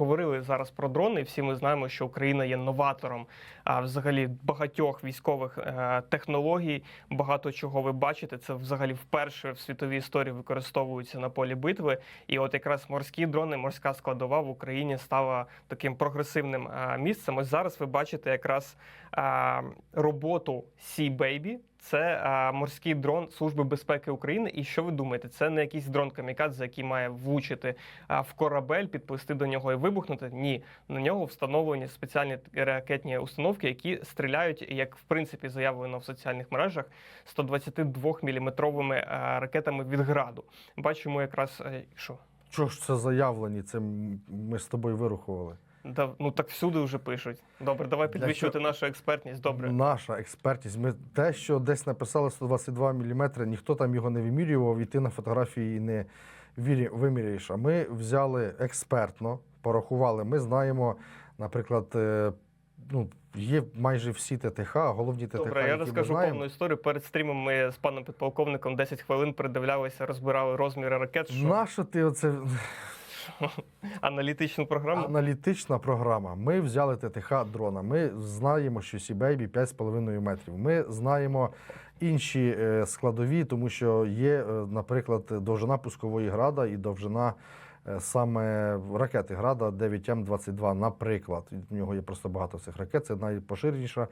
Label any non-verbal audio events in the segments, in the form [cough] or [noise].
говорили зараз про дрони. Всі ми знаємо, що Україна є новатором а, взагалі багатьох військових е, технологій. Багато чого ви бачите. Це взагалі вперше в світовій історії використовується на полі битви. І от якраз морські дрони, морська складова в Україні стала таким прогресивним е, місцем. Ось зараз ви бачите якраз е, роботу Sea Baby. Це е, морський дрон Служби безпеки України. І що ви думаєте? Це не якийсь дрон камікадзе, який має влучити е, в корабель, підплисти до нього і вибухнути. Ні, на нього встановлені спеціальні ракетні установки, які стріляють, як в принципі заявлено в соціальних мережах, 122 міліметровими ракетами від граду. Бачимо якраз е, що. Що ж це заявлені? Це ми з тобою вирухували. Да, ну так всюди вже пишуть. Добре, давай підвищувати чого? нашу експертність. Добре. Наша експертність. Ми те, що десь написали 122 мм, ніхто там його не вимірював, і ти на фотографії не вірі, виміряєш. А ми взяли експертно, порахували. Ми знаємо, наприклад, е, ну, є майже всі ТТХ, головні ТТХ, Добре, я які ми розкажу знаємо. повну історію. Перед стрімом ми з паном підполковником 10 хвилин придивлялися, розбирали розміри ракет. Що Нащо ти оце [laughs] аналітичну програму. Аналітична програма. Ми взяли ТТХ дрона. Ми знаємо, що Сібейбі 5,5 метрів. Ми знаємо інші е, складові, тому що є, е, наприклад, довжина пускової града і довжина е, саме ракети града 9М22, наприклад. У нього є просто багато цих ракет, це найпоширеніша.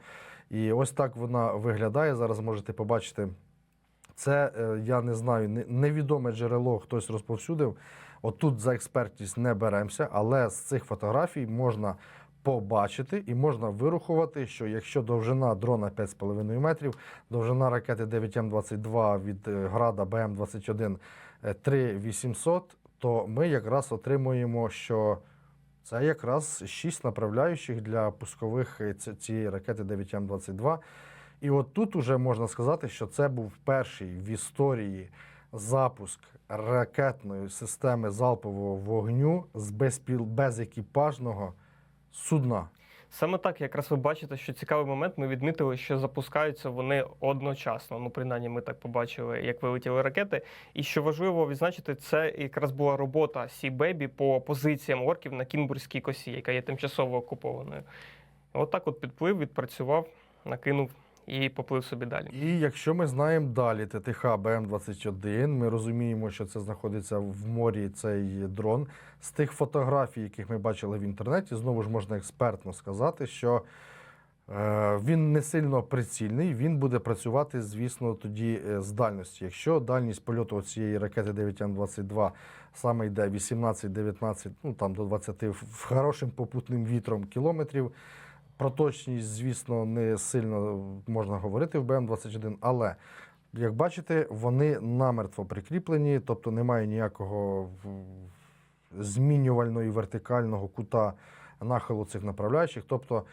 І ось так вона виглядає. Зараз можете побачити. Це е, я не знаю, невідоме джерело хтось розповсюдив. Отут за експертність не беремося, але з цих фотографій можна побачити і можна вирахувати, що якщо довжина дрона 5,5 метрів, довжина ракети 9М22 від е, града БМ21 е, 3800, то ми якраз отримуємо, що це якраз 6 направляючих для пускових е, цієї ракети 9М22. І от тут уже можна сказати, що це був перший в історії запуск ракетної системи залпового вогню з безпіл... безекіпажного судна. Саме так, якраз ви бачите, що цікавий момент. Ми відмітили, що запускаються вони одночасно. Ну, принаймні, ми так побачили, як вилетіли ракети. І що важливо відзначити, це якраз була робота Sea Baby по позиціям орків на Кінбурзькій косі, яка є тимчасово окупованою. Отак от підплив, відпрацював, накинув і поплив собі далі. І якщо ми знаємо далі ТТХ БМ-21, ми розуміємо, що це знаходиться в морі цей дрон. З тих фотографій, яких ми бачили в інтернеті, знову ж можна експертно сказати, що е, він не сильно прицільний, він буде працювати, звісно, тоді е, з дальності. Якщо дальність польоту цієї ракети 9М22 саме йде 18-19, ну там до 20 в- в хорошим попутним вітром кілометрів. Про точність, звісно, не сильно можна говорити в БМ-21, але як бачите, вони намертво прикріплені, тобто немає ніякого змінювального і вертикального кута нахилу цих направляючих. Тобто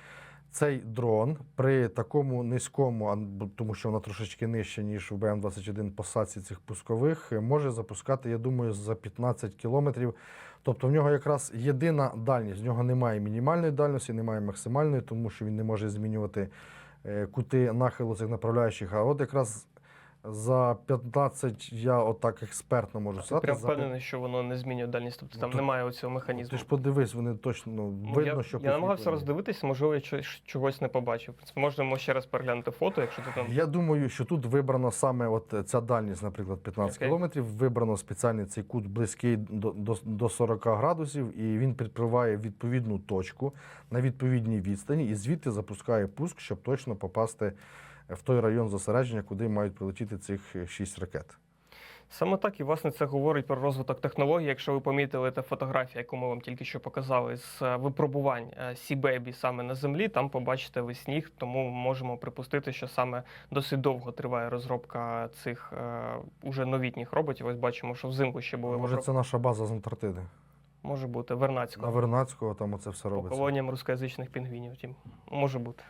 цей дрон при такому низькому, тому що вона трошечки нижче, ніж в БМ-21 посадці цих пускових, може запускати, я думаю, за 15 кілометрів. Тобто в нього якраз єдина дальність. В нього немає мінімальної дальності, немає максимальної, тому що він не може змінювати е, кути нахилу цих направляючих. А от якраз за 15 я отак експертно можу Ти сказати. прям за впевнений, що воно не змінює дальність, тобто там то- немає оцього механізму. Ти ж подивись, вони точно ну, Ну, видно, я, що я намагався роздивитися, можливо, я чогось не побачив. Можемо ще раз переглянути фото, якщо ти там. Я думаю, що тут вибрано саме от ця дальність, наприклад, 15 Окей. кілометрів. Вибрано спеціальний цей кут близький до, до, до 40 градусів, і він підпливає відповідну точку на відповідній відстані, і звідти запускає пуск, щоб точно попасти в той район зосередження, куди мають прилетіти цих 6 ракет. Саме так, і власне це говорить про розвиток технологій. Якщо ви помітили та фотографію, яку ми вам тільки що показали з е, випробувань е, Sea саме на землі, там побачите ви сніг, тому можемо припустити, що саме досить довго триває розробка цих е, уже новітніх роботів. Ось бачимо, що взимку ще були Може, це наша база з Антарктиди. може бути Вернацького. На Вернацького. Там оце все По робиться. колоніям рускоязичних пінгвінів. Тім може бути.